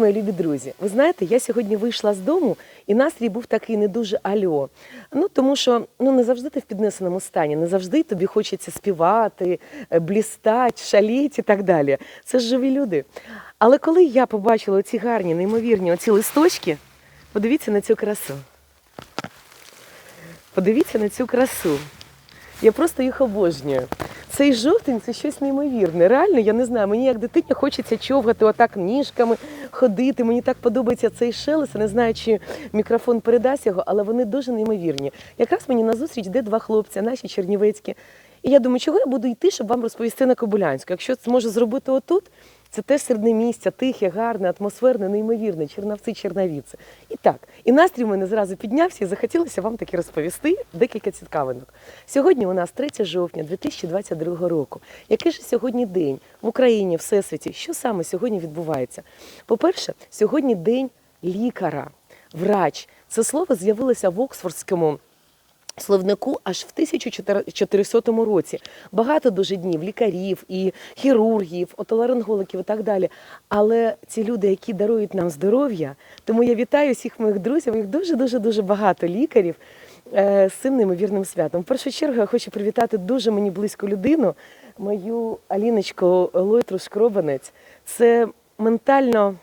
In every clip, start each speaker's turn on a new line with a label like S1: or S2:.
S1: мої любі друзі, ви знаєте, я сьогодні вийшла з дому, і настрій був такий не дуже альо. Ну тому що ну не завжди ти в піднесеному стані, не завжди тобі хочеться співати, е, блістати, шаліти і так далі. Це ж живі люди. Але коли я побачила ці гарні, неймовірні оці листочки, подивіться на цю красу. Подивіться на цю красу. Я просто їх обожнюю. Цей жовтень це щось неймовірне. Реально, я не знаю, мені як дитині хочеться човгати отак ніжками, ходити. Мені так подобається цей шелест. Не знаю, чи мікрофон передасть його, але вони дуже неймовірні. Якраз мені назустріч йде два хлопці, наші чернівецькі. І я думаю, чого я буду йти, щоб вам розповісти на Кобилянську. Якщо це зможу зробити отут, це теж середне місця, тихе, гарне, атмосферне, неймовірне, чернавці, чернавіці. І так, і настрій у мене зразу піднявся і захотілося вам таки розповісти декілька цікавинок. Сьогодні у нас 3 жовтня 2022 року. Який ж сьогодні день в Україні, Всесвіті? Що саме сьогодні відбувається? По-перше, сьогодні день лікаря, врач. Це слово з'явилося в Оксфордському. Словнику аж в 1400 році. Багато дуже днів лікарів і хірургів, отоларингологів і так далі. Але ці люди, які дарують нам здоров'я, тому я вітаю всіх моїх друзів, їх дуже-дуже дуже багато лікарів е, з цим неймовірним святом. В першу чергу я хочу привітати дуже мені близьку людину, мою Аліночку Лойтру Шкробанець. Це ментально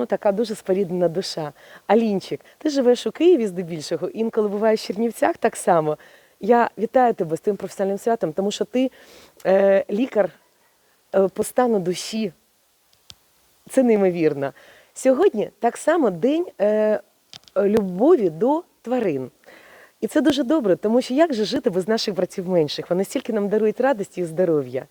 S1: ну така дуже споріднена душа. Алінчик, ти живеш у Києві здебільшого, інколи буваєш в Чернівцях так само. Я вітаю тебе з тим професіональним святом, тому що ти е, лікар е, по стану душі. Це неймовірно. Сьогодні так само день е, любові до тварин. І це дуже добре, тому що як же жити без наших братів менших? Вони стільки нам дарують радості і здоров'я.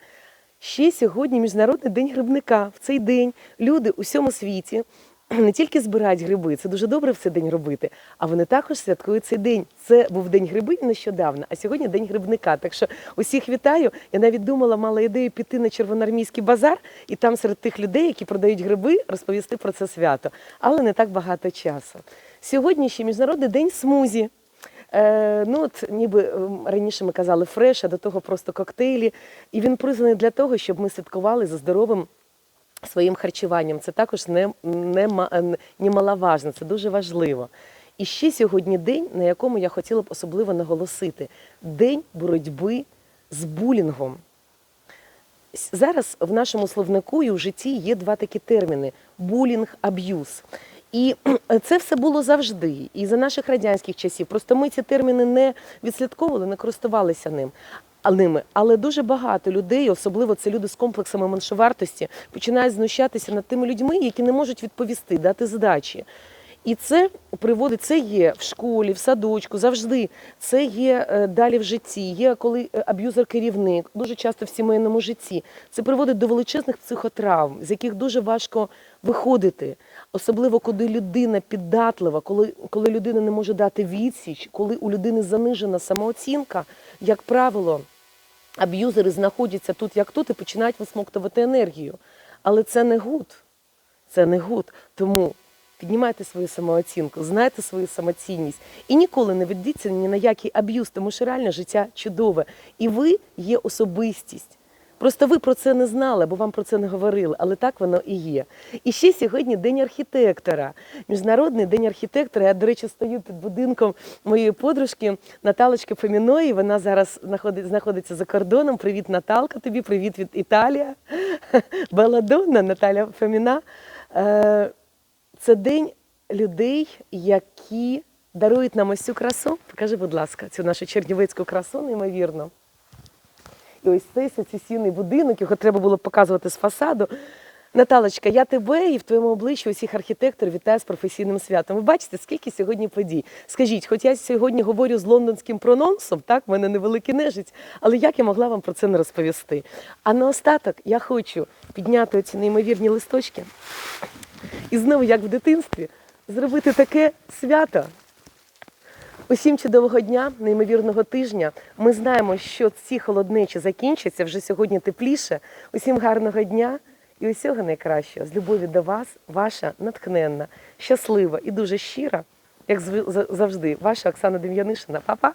S1: Ще сьогодні Міжнародний день грибника. В цей день люди у всьому світі не тільки збирають гриби, це дуже добре в цей день робити, а вони також святкують цей день. Це був день грибів нещодавно, а сьогодні день грибника. Так що усіх вітаю. Я навіть думала, мала ідею піти на червоноармійський базар і там серед тих людей, які продають гриби, розповісти про це свято. Але не так багато часу. Сьогодні ще міжнародний день смузі. Е, ну от ніби ем, раніше ми казали фреш, а до того просто коктейлі. І він признаний для того, щоб ми слідкували за здоровим своїм харчуванням. Це також не, не, е, немаловажно, це дуже важливо. І ще сьогодні день, на якому я хотіла б особливо наголосити: день боротьби з булінгом. Зараз в нашому словнику і в житті є два такі терміни: булінг, аб'юз. І це все було завжди, і за наших радянських часів. Просто ми ці терміни не відслідковували, не користувалися ним. ними. Але дуже багато людей, особливо це люди з комплексами меншовартості, починають знущатися над тими людьми, які не можуть відповісти, дати здачі. І це приводить, це є в школі, в садочку, завжди. Це є е, далі в житті. Є коли е, аб'юзер-керівник, дуже часто в сімейному житті. Це приводить до величезних психотравм, з яких дуже важко виходити. Особливо, коли людина піддатлива, коли, коли людина не може дати відсіч, коли у людини занижена самооцінка, як правило, аб'юзери знаходяться тут, як тут, і починають висмоктувати енергію. Але це не гуд. Це не гуд. Тому піднімайте свою самооцінку, знайте свою самоцінність і ніколи не ведіться ні на який аб'юз, тому що реальне життя чудове. І ви є особистість. Просто ви про це не знали, бо вам про це не говорили, але так воно і є. І ще сьогодні День архітектора, Міжнародний день архітектора. Я, до речі, стою під будинком моєї подружки Наталочки Фоміної. Вона зараз знаходиться за кордоном. Привіт, Наталка, тобі привіт від Італія. Беладонна, Наталя Фоміна. Це день людей, які дарують нам ось цю красу. Покажи, будь ласка, цю нашу чернівецьку красу, неймовірно. І ось цей сецесійний будинок, його треба було показувати з фасаду. Наталочка, я тебе і в твоєму обличчі усіх архітекторів вітаю з професійним святом. Ви бачите, скільки сьогодні подій. Скажіть, хоч я сьогодні говорю з лондонським прононсом, так, в мене невеликий нежиць, але як я могла вам про це не розповісти? А наостаток я хочу підняти ці неймовірні листочки і знову, як в дитинстві, зробити таке свято. Усім чудового дня, неймовірного тижня. Ми знаємо, що ці холоднечі закінчаться вже сьогодні тепліше. Усім гарного дня і усього найкращого. З любові до вас, ваша натхненна, щаслива і дуже щира, як завжди, ваша Оксана Дем'янишина. Па-па!